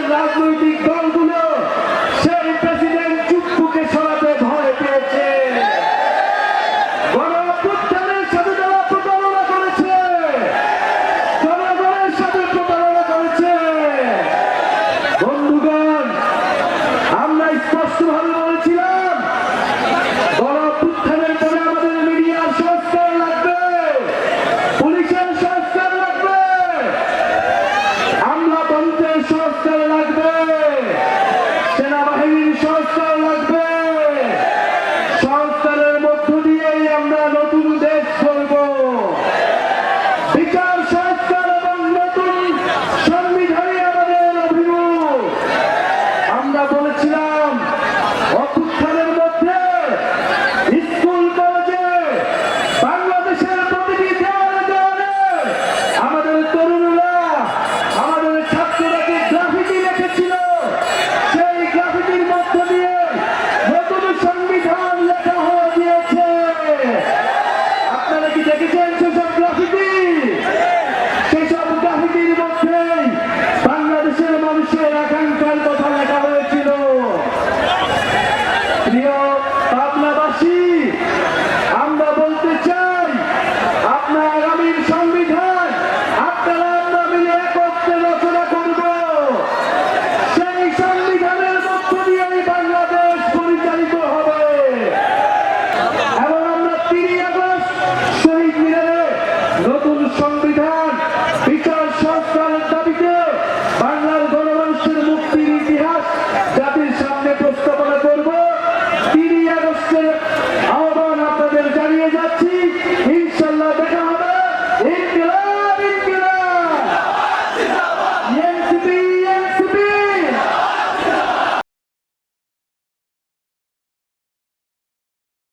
Renato de সংস্কার লাগবে। সংস্কারের আমরা নতুন দেশ করব বিচার, সংস্কার নতুন সংবিধানে আমাদের অভিমুখ। আমরা বলেছিলাম কথা লেখা হয়েছে।